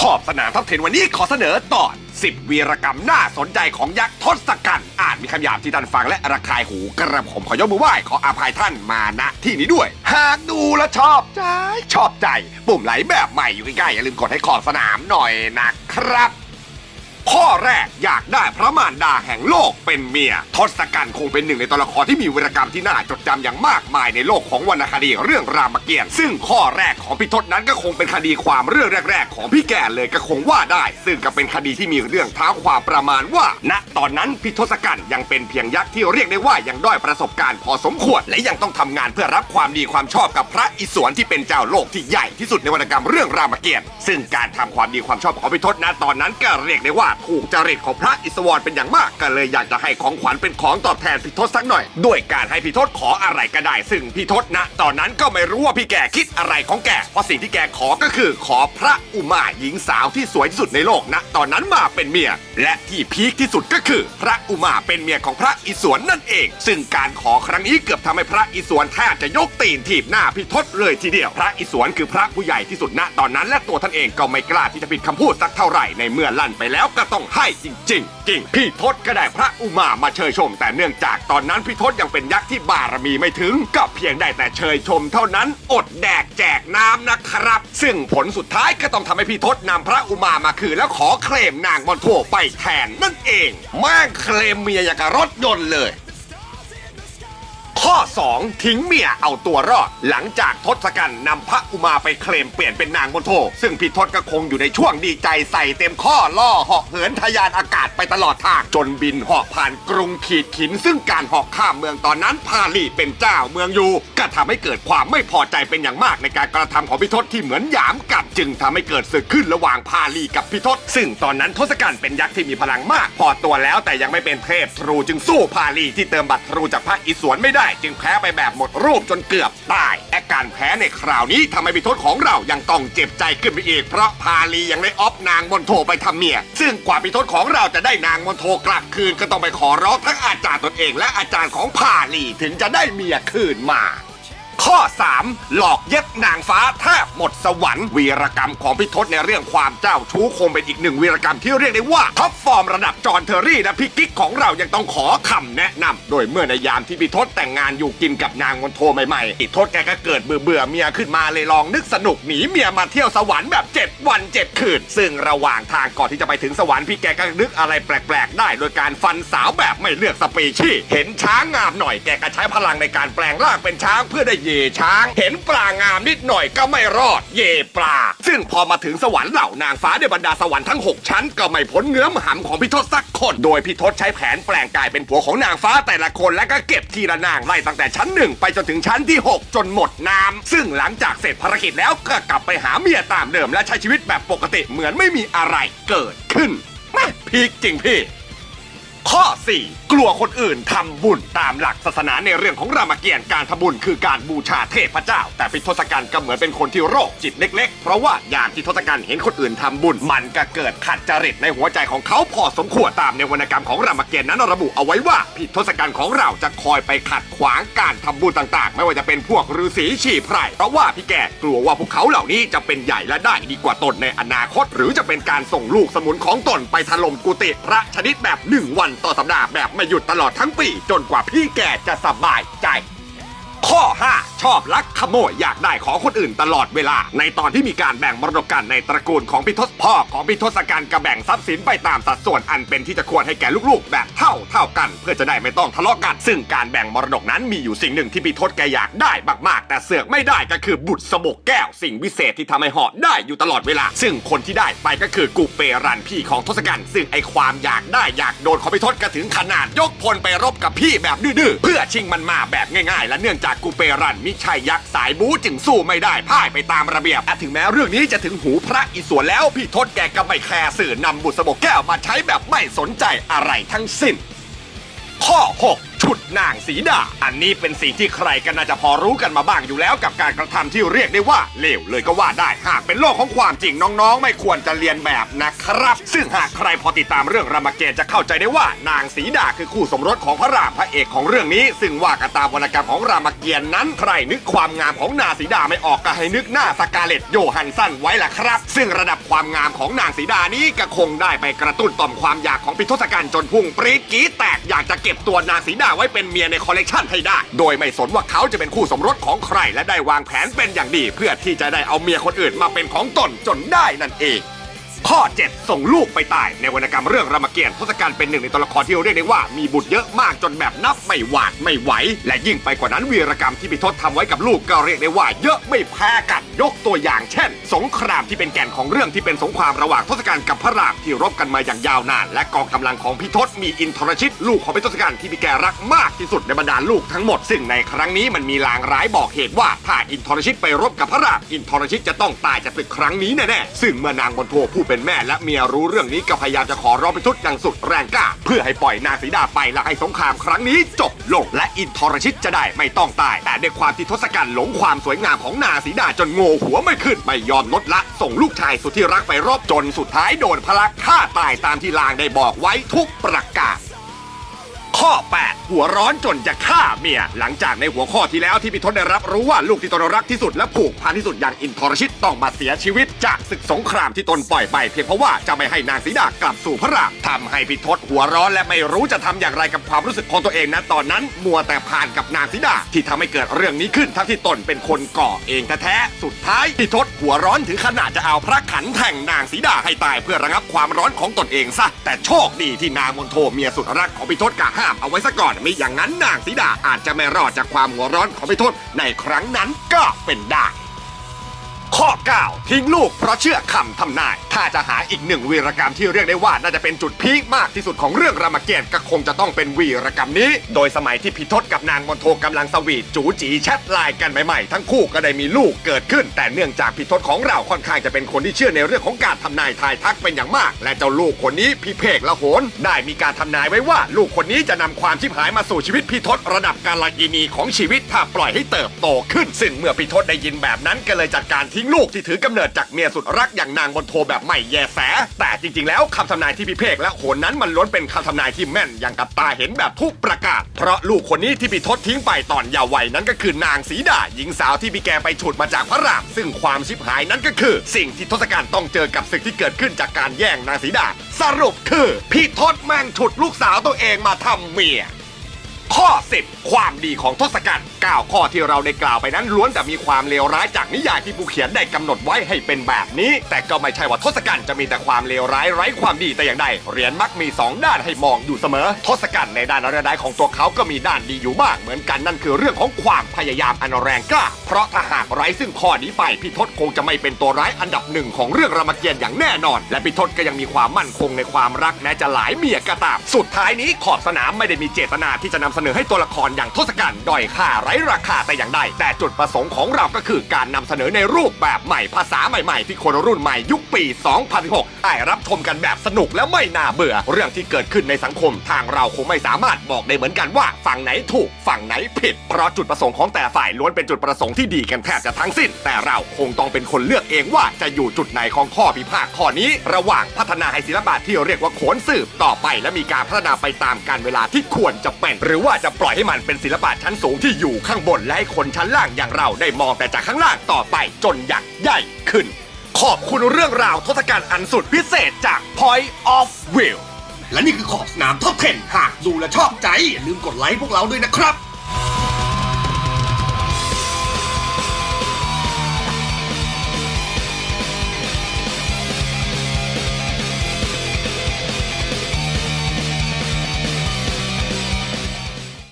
ขอบสนามทัพเทนวันนี้ขอเสนอตอน10 วีรกรรมน่าสนใจของยักษ์ทศกัณฐ์อาจมีคำหยาบที่ท่านฟังและระคายหูกระผมขอยกมือไหว้ขออภัยท่านมาณที่นี้ด้วย หากดูแลวชอบใจชอบใจ ปุ่มไหลแบบใหม่อยู่ใกล้ๆอย่าลืมกดให้ขอบสนามหน่อยนะครับ ข้อแรกอยากได้พระมารดาแห่งโลกเป็นเมียทศกัณฐ์คงเป็นหนึ่งในตัวละครที่มีวีรกรรมที่น่าจดจำอย่างมากมายในโลกของวรรณคดีเรื่องรามเกียรติ์ซึ่งข้อแรกของพี่ทศนั้นก็คงเป็นคดีความเรื่องแรก ๆ ของพี่แก่เลยก็คงว่าได้ ซึ่งก็เป็นคดีที่มีเรื่องเท้าความประมาณว่า ณตอนนั้นพี่ทศกัณฐ์ยังเป็นเพียงยักษ์ที่เรียกได้ว่ายังด้อยประสบการณ์พอสมควร และยังต้องทำงานเพื่อรับความดีความชอบกับพระอิศวรที่เป็นเจ้าโลกที่ใหญ่ที่สุดในวรรณกรรมเรื่องรามเกียรติ์ซึ่งการทำความดีความชอบของพี่ทศณตอนนั้นก็เรียกได้ว่าถูกจริตของพระอิศวรเป็นอย่างมากก็เลยอยากจะให้ของขวัญเป็นของตอบแทนพี่ทศสักหน่อย ด้วยการให้พี่ทศขออะไรก็ได้ ซึ่งพี่ทศณตอนนั้นก็ไม่รู้ว่าพี่แกคิดอะไรของแกเพราะสิ่งที่แกขอก็คือขอพระอุมาหญิงสาวที่สวยที่สุดในโลกณตอนนั้นมาเป็นเมีย และที่พีคที่สุดก็คือ พระอุมาเป็นเมียของพระอิศวรนั่นเอง ซึ่งการขอครั้งนี้เกือบทำให้พระอิศวรแทบจะยกตีนถีบหน้าพี่ทศเลยทีเดียว พระอิศวรคือพระผู้ใหญ่ที่สุดณตอนนั้นและตัวท่านเองก็ไม่กล้าที่จะผิดคำพูดสักเท่าไหร่ในเมื่อลั่นไปแล้วก็ต้องให้จริงๆจริงพี่ทศก็ได้พระอุมามาเชยชม แต่เนื่องจากตอนนั้นพี่ทศยังเป็นยักษ์ที่บารมีไม่ถึง ก็เพียงได้แต่เชยชมเท่านั้นอดแดกแจกน้ำนะครับ ซึ่งผลสุดท้ายก็ต้องทำให้พี่ทศนำพระอุมามาคืนแล้วขอเคลมนางมอนโทไปแทนนั่นเองแม่งเคลมเมียอย่างกับรถยนต์เลย ข้อ 2 ทิ้งเมียเอาตัวรอด หลังจากทศกัณฐ์นำพระอุมาไปเคลมเปลี่ยนเป็นนางมณโทซึ่งพี่ทศก็คงอยู่ในช่วงดีใจใส่เต็มข้อล่อเหาะเหินทะยานอากาศไปตลอดทาง จนบินเหาะผ่านกรุงขีดขิน ซึ่งการเหาะข้ามเมืองตอนนั้นพาลีเป็นเจ้าเมืองอยู่ ก็ทำให้เกิดความไม่พอใจเป็นอย่างมากในการกระทำของพี่ทศที่เหมือนหยามกัดจึงทำให้เกิดศึกขึ้นระหว่างพาลีกับพี่ทศซึ่งตอนนั้นทศกัณฐ์เป็นยักษ์ที่มีพลังมาก พอตัวแล้วแต่ยังไม่เป็นเทพทรูจึงสู้พาลีที่เติมบัตรทรูจากพระอิศวรไม่ได้จึงแพ้ไปแบบหมดรูปจนเกือบตายและการแพ้ในคราวนี้ทำให้พิทศของเรายังต้องเจ็บใจขึ้นไปอีก เพราะพาลียังได้ออฟนางมนโทไปทำเมีย ซึ่งกว่าพิทศของเราจะได้นางมนโทกลับคืนก็ต้องไปขอร้องทั้งอาจารย์ตนเอง และอาจารย์ของพาลีถึงจะได้เมียคืนมา ข้อ 3 หลอกเย็บนางฟ้าแทบหมดสวรรค์วีรกรรมของพิทศในเรื่องความเจ้าชู้คงเป็นอีกหนึ่งวีรกรรมที่เรียกได้ว่าท็อปฟอร์มระดับจอห์นเทอรี่และพี่กิ๊กของเรายังต้องขอคำแนะนำโดยเมื่อในยามที่พิทศแต่งงานอยู่กินกับนางมนโทใหม่ๆพิทศแกก็เกิดเบื่อเบื่อๆเมียขึ้นมาเลยลองนึกสนุกหนีเมียมาเที่ยวสวรรค์แบบ 7 วัน 7 คืน ซึ่งระหว่างทางก่อนที่จะไปถึงสวรรค์พี่แกก็นึกอะไรแปลกๆ ได้โดยการฟันสาวแบบไม่เลือกสปีชีส์เห็นช้างงามหน่อยแกก็ใช้พลังในการแปลงร่างเป็นช้างเพื่อได้เยช้าง เห็นปลางามนิดหน่อยก็ไม่รอด เยปลา ซึ่งพอมาถึงสวรรค์เหล่านางฟ้าในบรรดาสวรรค์ทั้ง 6 ชั้น ก็ไม่พ้นเงื้อมหำของพี่ทศสักคน โดยพี่ทศใช้แผนแปลงกายเป็นผัวของนางฟ้าแต่ละคนและก็เก็บทีละนางไล่ตั้งแต่ชั้นหนึ่งไปจนถึงชั้นที่ 6 จนหมดน้ำซึ่งหลังจากเสร็จภารกิจแล้วก็กลับไปหาเมียตามเดิมและใช้ชีวิตแบบปกติเหมือนไม่มีอะไรเกิดขึ้นม่พีคจริงพี่ ข้อ 4 กลัวคนอื่นทำบุญตามหลักศาสนาในเรื่องของรามเกียรติการทำบุญคือการบูชาเทพเจ้า แต่พิทศกัณฐ์ก็เหมือนเป็นคนที่โรคจิตเล็ก ๆ เพราะว่ายามที่ทศกัณฐ์เห็นคนอื่นทำบุญ มันก็เกิดขัดจริตในหัวใจของเขาพอสมควรตามในวรรณกรรมของรามเกียรตินั้นระบุเอาไว้ว่าพิทศกัณฐ์ของเราจะคอยไปขัดขวางการทำบุญต่างๆ ไม่ว่าจะเป็นพวกฤาษีชีพไพรเพราะว่าพี่แกกลัวว่าพวกเขาเหล่านี้จะเป็นใหญ่และได้ดีกว่าตนในอนาคต หรือจะเป็นการส่งลูกสมุนของตนไปถล่มกุฏิพระชนิดแบบหนึ่งวันต่อสัปดาห์แบบไม่หยุดตลอดทั้งปี จนกว่าพี่แกจะสบายใจ ข้อ 5 ชอบลักขโมยอยากได้ของคนอื่นตลอดเวลา ในตอนที่มีการแบ่งมรดกกันในตระกูลของพิทศพ่อของพิทศกัณฐ์ก็แบ่งทรัพย์สินไปตามสัดส่วนอันเป็นที่จะควรให้แก่ลูกๆ แบบเท่าเท่ากัน เพื่อจะได้ไม่ต้องทะเลาะกัน ซึ่งการแบ่งมรดกนั้นมีอยู่สิ่งหนึ่งที่พิทศแกอยากได้มากๆ แต่เสือกไม่ได้ก็คือบุตรสมกแก้วสิ่งวิเศษที่ทำให้เหาะได้อยู่ตลอดเวลา ซึ่งคนที่ได้ไปก็คือกูเปรันพี่ของทศกัณฐ์ซึ่งไอความอยากได้อยากโดนของพิทศก็ถึงขนาดยกพลไปรบกับพี่แบบดื้อๆเพื่อชิงมันมาแบบง่ายๆ และเนื่องจากกูเปรันมิใช่ยักษ์สายบู๊จึงสู้ไม่ได้พ่ายไปตามระเบียบและถึงแม้เรื่องนี้จะถึงหูพระอิศวรแล้ว พี่ทศแกก็ไม่แคร์สื่อนำบุตรสมกแก้วมาใช้แบบไม่สนใจอะไรทั้งสิ้น ข้อ 6 ฉุดนางสีดา อันนี้เป็นสิ่งที่ใครก็น่าจะพอรู้กันมาบ้างอยู่แล้วกับการกระทำที่เรียกได้ว่าเลวเลยก็ว่าได้ หากเป็นโลกของความจริงน้องๆ ไม่ควรจะเรียนแบบนะครับ ซึ่งหากใครพอติดตามเรื่องรามเกียรติ์จะเข้าใจได้ว่านางสีดาคือคู่สมรสของพระรามพระเอกของเรื่องนี้ ซึ่งว่ากันตามวรรณกรรมของรามเกียรติ์นั้นใครนึกความงามของนางสีดาไม่ออกก็ให้นึกหน้าสกาเลตโยฮันสันไว้ล่ะครับ ซึ่งระดับความงามของนางสีดานี้ก็คงได้ไปกระตุ้นต่อมความอยากของพิทศกัณฐ์จนพุ่งปรี๊ดกรี๊ดแตกอยากจะเก็บตัวนางสีดาไว้เป็นเมียในคอลเลกชันให้ได้ โดยไม่สนว่าเขาจะเป็นคู่สมรสของใคร และได้วางแผนเป็นอย่างดี เพื่อที่จะได้เอาเมียคนอื่นมาเป็นของตนจนได้นั่นเอง ข้อ 7 ส่งลูกไปตาย ในวรรณกรรมเรื่องรามเกียรติ์ทศกัณฐ์เป็นหนึ่งในตัวละครที่เรียกได้ว่ามีบุตรเยอะมากจนแบบนับไม่หวาดไม่ไหว และยิ่งไปกว่านั้นวีรกรรมที่พิทศทำไว้กับลูกก็เรียกได้ว่าเยอะไม่แพ้กัน ยกตัวอย่างเช่น สงครามที่เป็นแก่นของเรื่องที่เป็นสงครามระหว่างทศกัณฐ์กับพระรามที่รบกันมาอย่างยาวนาน และกองกำลังของพิทศมีอินทรชิต ลูกของพิทศกัณฐ์ที่มีแกรักมากที่สุดในบรรดาลูกทั้งหมด ซึ่งในครั้งนี้มันมีลางร้ายบอกเหตุว่าถ้าอินทรชิตไปรบกับพระรามอินทรชิตจะต้องตายจากศึกครั้งนี้แน่ๆซึ่งเมื่อนางบนโทผู้เป็นแม่และเมียรู้เรื่องนี้ก็พยายามจะขอร้องพิทุตอย่างสุดแรงกล้า เพื่อให้ปล่อยนางสีดาไปและให้สงครามครั้งนี้จบลงและอินทรชิตจะได้ไม่ต้องตาย แต่ด้วยความที่ทศกัณฐ์หลงความสวยงามของนางสีดาจนงหัวไม่ขึ้นไม่ยอมลดละ ส่งลูกชายสุดที่รักไปรอบจนสุดท้ายโดนพระลักฆ่าตายตามที่ลางได้บอกไว้ทุกประกาศ ข้อ 8 หัวร้อนจนจะฆ่าเมีย หลังจากในหัวข้อที่แล้วที่พิทศได้รับรู้ว่าลูกที่ตนรักที่สุดและผูกพันที่สุดอย่างอินทรชิตต้องมาเสียชีวิต จากศึกสงครามที่ตนปล่อยไปเพียงเพราะว่าจะไม่ให้นางสีดากลับสู่พระรามทำให้พิทศหัวร้อนและไม่รู้จะทำอย่างไรกับความรู้สึกของตัวเองนะตอนนั้น มัวแต่ผ่านกับนางสีดาที่ทำให้เกิดเรื่องนี้ขึ้นทั้งที่ตนเป็นคนก่อเองแท้ๆสุดท้ายพิทศหัวร้อนถึงขนาดจะเอาพระขันแทงนางสีดาให้ตายเพื่อระงับความร้อนของตนเองซะแต่โชคดีที่นางมนโทเมียสุดรักของพิทศกะห้ามเอาไว้ซะก่อนไม่อย่างนั้นนางสีดาอาจจะไม่รอดจากความหัวร้อนของพิทศในครั้งนั้นก็เป็นได้ ข้อ 9 ทิ้งลูกเพราะเชื่อคำทำนาย ถ้าจะหาอีกหนึ่งวีรกรรมที่เรียกได้ว่าน่าจะเป็นจุดพีคมากที่สุดของเรื่องรามเกียรติ์ก็คงจะต้องเป็นวีรกรรมนี้ โดยสมัยที่พิทศกับนางมณโทกำลังสวีทจูจีแชทไลน์กันใหม่ๆ ทั้งคู่ก็ได้มีลูกเกิดขึ้น แต่เนื่องจากพิทศของเราค่อนข้างจะเป็นคนที่เชื่อในเรื่องของการทำนายทายทักเป็นอย่างมาก และเจ้าลูกคนนี้พิเพกละโหนได้มีการทำนายไว้ว่า ลูกคนนี้จะนำความชิบหายมาสู่ชีวิตพิทศระดับการลกินีของชีวิตถ้าปล่อยให้เติบโตขึ้น ซึ่งเมื่อพิทศได้ยินแบบนั้นก็เลยจัดการททิ้งลูกที่ถือกำเนิดจากเมียสุดรักอย่างนางบนโทแบบไม่แยแส แต่จริงๆ แล้วคำทำนายที่พิเภกและโหนนั้นมันล้วนเป็นคำทำนายที่แม่นอย่างกับตาเห็นแบบทุกประกาศ เพราะลูกคนนี้ที่พิทศทิ้งไปตอนเยาว์วัยนั้นก็คือนางสีดาหญิงสาวที่พี่แกไปฉุดมาจากพระราม ซึ่งความชิบหายนั้นก็คือ สิ่งที่ทศกัณฐ์ต้องเจอกับศึกที่เกิดขึ้นจากการแย่งนางสีดา สรุปคือพี่ทศแม่งฉุดลูกสาวตัวเองมาทำเมีย ข้อ 10 ความดีของทศกัณฐ์9ข้อที่เราได้กล่าวไปนั้นล้วนแต่มีความเลวร้ายจากนิยายที่ผู้เขียนได้กำหนดไว้ให้เป็นแบบนี้ แต่ก็ไม่ใช่ว่าทศกัณฐ์จะมีแต่ความเลวร้ายไร้ความดีแต่อย่างใดเหรียญมักมี 2 ด้านให้มองอยู่เสมอ ทศกัณฐ์ในด้านร้ายๆของตัวเขาก็มีด้านดีอยู่บ้างเหมือนกันนั่นคือเรื่องของความพยายามอันแรงกล้า เพราะถ้าหากไร้ซึ่งข้อนี้ไปพี่ทศคงจะไม่เป็นตัวร้ายอันดับหนึ่งของเรื่องรามเกียรติ์อย่างแน่นอน และพี่ทศก็ยังมีความมั่นคงในความรักแม้จะหลายเมียก็ตาม สุดท้ายนี้ขอบสนามไม่ได้มีเจตนาที่จะนำเสนอให้ตัวละครอย่างทศกัณฐ์ด้อยค่าไร้ราคาแต่อย่างใด แต่จุดประสงค์ของเราก็คือการนำเสนอในรูปแบบใหม่ภาษาใหม่ๆ ที่คนรุ่นใหม่ยุคปี 2016ได้รับชมกันแบบสนุกและไม่น่าเบื่อ เรื่องที่เกิดขึ้นในสังคม ทางเราคงไม่สามารถบอกได้เหมือนกันว่าฝั่งไหนถูกฝั่งไหนผิด เพราะจุดประสงค์ของแต่ฝ่ายล้วนเป็นจุดประสงค์ที่ดีกันแทบจะทั้งสิ้น แต่เราคงต้องเป็นคนเลือกเองว่าจะอยู่จุดไหนของข้อพิพาทข้อนี้ ระหว่างพัฒนาให้ศิลปะที่เรียกว่าโขนสืบต่อไป และมีการพัฒนาไปตามกาลเวลาที่ควรจะเป็นหรือว่าจะปล่อยให้มันเป็นศิลปะชั้นสูงที่อยู่ข้างบน และให้คนชั้นล่างอย่างเราได้มองแต่จากข้างล่างต่อไปจนอยากใหญ่ขึ้น ขอบคุณเรื่องราวทศกัณฐ์อันสุดพิเศษจาก Point of View และนี่คือขอบสนามท็อป10หากดูและชอบใจอย่าลืมกดไลค์พวกเราด้วยนะครับ